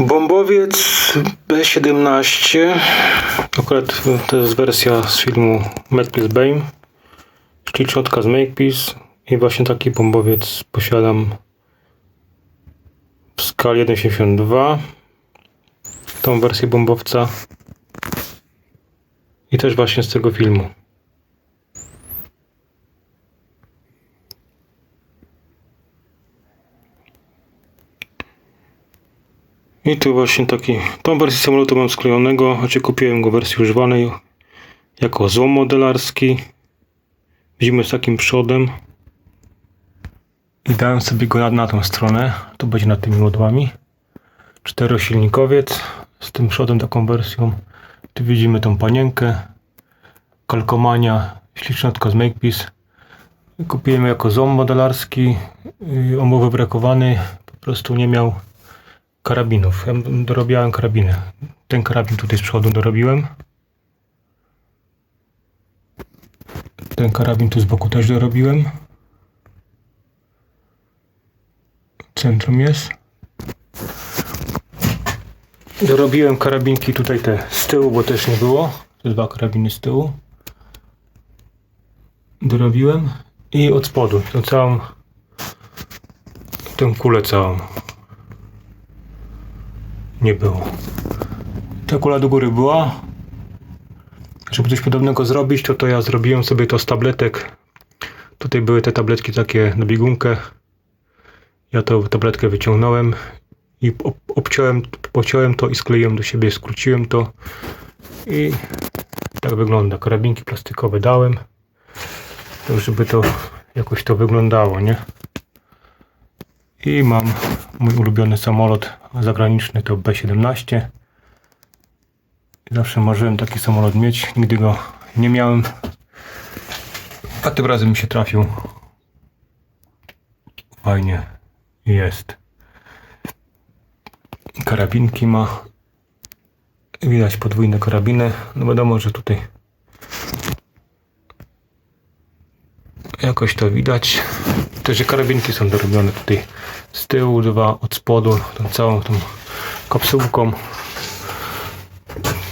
Bombowiec B17 Akurat to jest wersja z filmu Makepeace Bane. Śliczotka z Makepeace I właśnie taki bombowiec posiadam w skali 1.72 Tą wersję bombowca. I też właśnie z tego filmu I tu właśnie taki, tą wersję samolotu mam sklejonego, znaczy kupiłem go w wersji używanej jako złom modelarski. Widzimy z takim przodem. I dałem sobie go na, na tą stronę, to będzie nad tymi modłami. Czterosilnikowiec z tym przodem, taką wersją. Tu widzimy tą panienkę. Kalkomania, ślicznotka z Makepeace. Kupiłem jako złom modelarski. Yy, On był wybrakowany, po prostu nie miał karabinów. Ja dorobiałem karabiny. Ten karabin tutaj z przodu dorobiłem. Ten karabin tu z boku też dorobiłem. Centrum jest. Dorobiłem karabinki tutaj te z tyłu, bo też nie było. Te dwa karabiny z tyłu. Dorobiłem. I od spodu, tą całą tę kulę całą nie było. Ta kula do góry była. Żeby coś podobnego zrobić, to, to ja zrobiłem sobie to z tabletek. Tutaj były te tabletki takie na biegunkę. Ja tą tabletkę wyciągnąłem i ob obciąłem, pociąłem to i skleiłem do siebie, skróciłem to i tak wygląda. Karabinki plastikowe dałem, tak żeby to jakoś to wyglądało, nie? I mam mój ulubiony samolot zagraniczny to B-17. Zawsze marzyłem taki samolot mieć, nigdy go nie miałem. A tym razem mi się trafił. Fajnie jest. Karabinki ma. Widać podwójne karabiny. No wiadomo, że tutaj jakoś to widać. Też karabinki są dorobione tutaj z tyłu, dwa od spodu, tą całą tą kapsułką.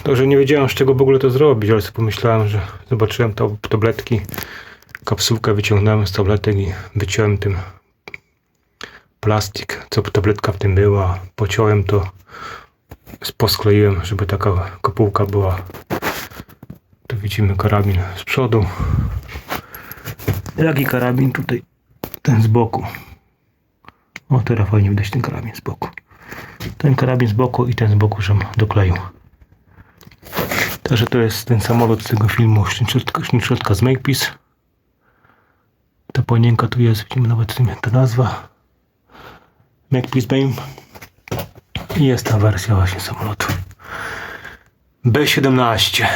Także nie wiedziałem z czego w ogóle to zrobić, ale sobie pomyślałem, że zobaczyłem to tabletki, kapsułkę wyciągnąłem z tabletek i wyciąłem tym plastik, co tabletka w tym była, pociąłem to, poskleiłem, żeby taka kopułka była. Tu widzimy karabin z przodu. Jaki karabin tutaj? Ten z boku. O, teraz fajnie widać ten karabin z boku. Ten karabin z boku i ten z boku, żem dokleił. Także to jest ten samolot z tego filmu Ślicznotka, ślicznotka z Makepeace. Ta panienka tu jest, widzimy nawet ta nazwa. Makepeace Bane. I jest ta wersja właśnie samolotu. B-17.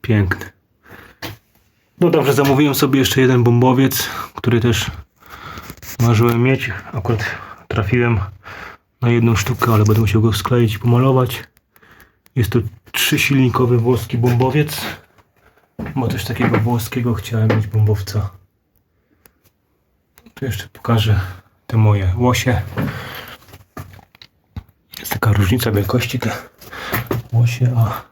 Piękny. Dodam, że zamówiłem sobie jeszcze jeden bombowiec, który też marzyłem mieć. Akurat trafiłem na jedną sztukę, ale będę musiał go skleić i pomalować. Jest to trzysilnikowy włoski bombowiec. Bo też takiego włoskiego chciałem mieć bombowca. Tu jeszcze pokażę te moje łosie. Jest taka różnica wielkości te łosie, a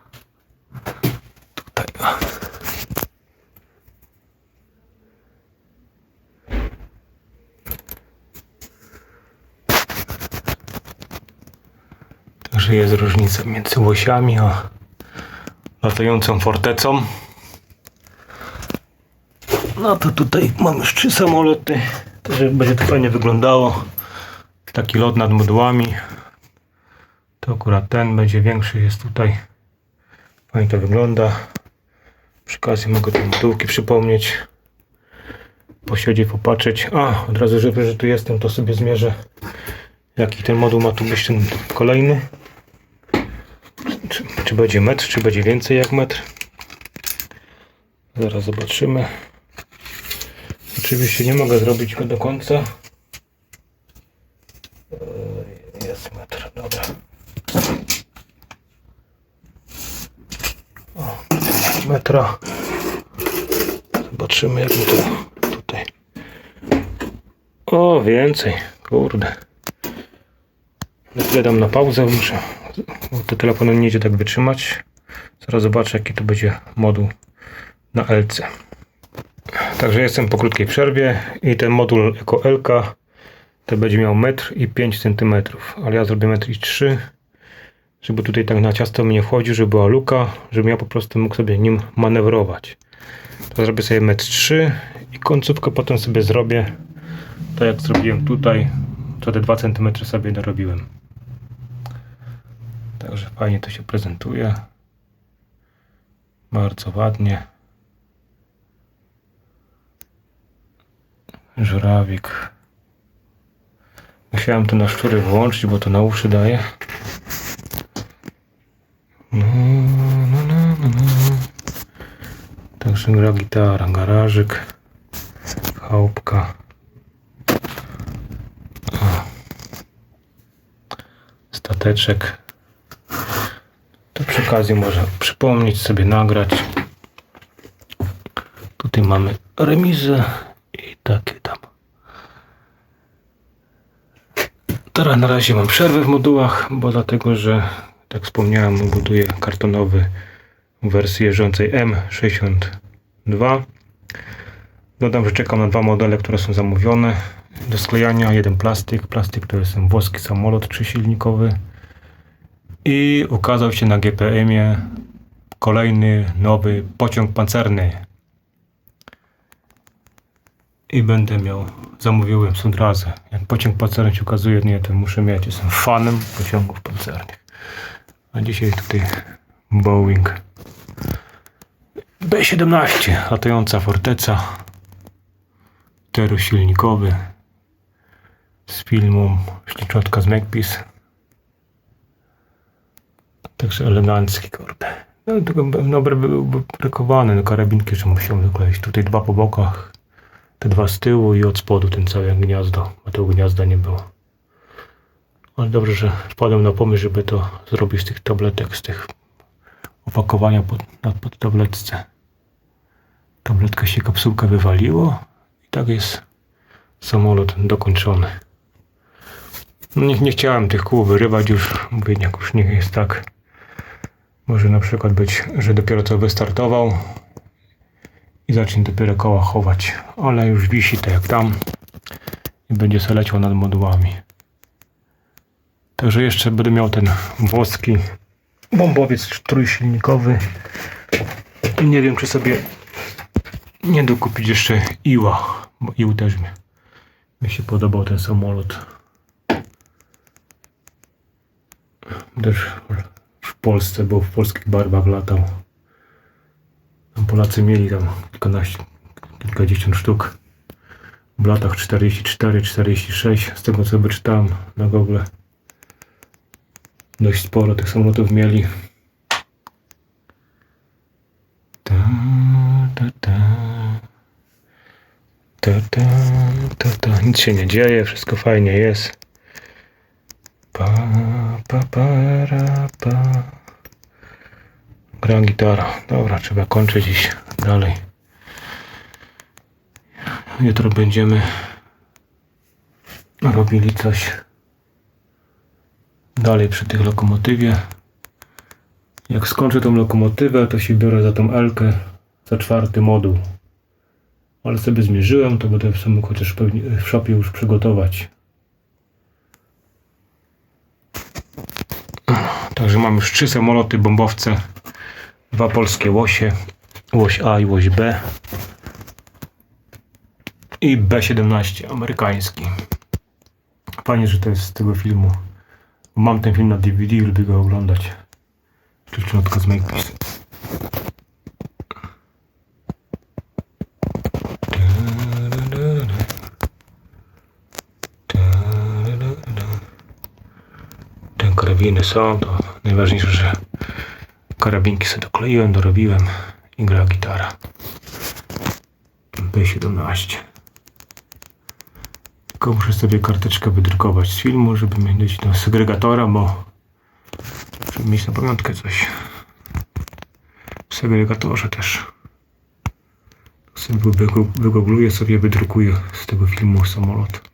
Także jest różnica między łosiami a latającą fortecą. No to tutaj mamy już trzy samoloty. Także będzie to fajnie wyglądało. Taki lot nad modłami. To akurat ten będzie większy, jest tutaj. Fajnie to wygląda. Przy okazji mogę te modułki przypomnieć. Posiedzieć, popatrzeć. A, od razu, że, że tu jestem, to sobie zmierzę. Jaki ten moduł ma tu być ten kolejny. Czy, będzie metr, czy będzie więcej jak metr? Zaraz zobaczymy. Oczywiście nie mogę zrobić go do końca. Eee, Jest metr, dobra. O, metra. Zobaczymy jak mi to tutaj. O, więcej. Kurde. Dam na pauzę, muszę, bo to telefonem nie idzie tak wytrzymać. Zaraz zobaczę jaki to będzie moduł na LC. Także jestem po krótkiej przerwie i ten moduł jako LK to będzie miał 1,5 cm, ale ja zrobię 1,3 m, żeby tutaj tak na ciasto mi nie wchodził, żeby była luka, żebym ja po prostu mógł sobie nim manewrować. To zrobię sobie 1,3 m i końcówkę potem sobie zrobię tak jak zrobiłem tutaj, co te 2 cm sobie dorobiłem. Także fajnie to się prezentuje. Bardzo ładnie. Żurawik. Musiałem to na szczury włączyć, bo to na uszy daje. No, no, no, no, no. Także gra gitara, garażyk, chałupka. Stateczek. Okazji może przypomnieć sobie nagrać. Tutaj mamy remizę i takie tam. Teraz na razie mam przerwę w modułach, bo dlatego, że tak wspomniałem, buduję kartonowy w wersji jeżdżącej M62. Dodam, że czekam na dwa modele, które są zamówione do sklejania. Jeden plastik, plastik to jest włoski samolot trzysilnikowy. I ukazał się na GPM-ie kolejny nowy pociąg pancerny. I będę miał, zamówiłem od razu. Jak pociąg pancerny się ukazuje, nie, to muszę mieć. Jestem fanem pociągów pancernych. A dzisiaj tutaj Boeing B-17, latająca forteca. Czterosilnikowy z filmą Śliczotka z Magpie. Także elegancki, kurde. No, tylko dobry byłby brakowany, no karabinki, że musiałem dokleić. Tutaj dwa po bokach, te dwa z tyłu i od spodu ten cały gniazdo, bo tego gniazda nie było. Ale dobrze, że wpadłem na pomysł, żeby to zrobić z tych tabletek, z tych opakowania pod, pod tabletce. Tabletka się, kapsułka wywaliło i tak jest samolot dokończony. No nie, nie chciałem tych kół wyrywać już, mówię, jak już nie jest tak. Może na przykład być, że dopiero co wystartował i zacznie dopiero koła chować, ale już wisi tak jak tam i będzie sobie leciał nad modułami. Także jeszcze będę miał ten włoski bombowiec trójsilnikowy i nie wiem czy sobie nie dokupić jeszcze Iła, bo Ił też mi, mi się podobał ten samolot. Też Polsce, bo w polskich barwach latał. Tam Polacy mieli tam kilkanaście, kilkadziesiąt sztuk. W latach 44-46, z tego co wyczytałem na Google. Dość sporo tych samolotów mieli. Ta, ta, ta. Ta, ta, ta, ta. Nic się nie dzieje, wszystko fajnie jest. Pa, pa, pa, ra, pa. Gra. Dobra, trzeba kończyć iść dalej. Jutro będziemy robili coś dalej przy tych lokomotywie. Jak skończę tą lokomotywę, to się biorę za tą Elkę, za czwarty moduł. Ale sobie zmierzyłem, to będę sobie mógł chociaż pewnie w shopie już przygotować. Także mam już trzy samoloty, bombowce, dwa polskie łosie, łoś A i łoś B i B-17 amerykański. Fajnie, że to jest z tego filmu. Mam ten film na DVD i lubię go oglądać. Czyczotka z Makepeace. Te karabiny są, to najważniejsze, że karabinki sobie dokleiłem, dorobiłem i gra gitara. B17. Tylko muszę sobie karteczkę wydrukować z filmu, żeby mieć do segregatora, bo żeby mieć na pamiątkę coś. W segregatorze też. Sobie wygo- wygoogluję sobie, wydrukuję z tego filmu samolot.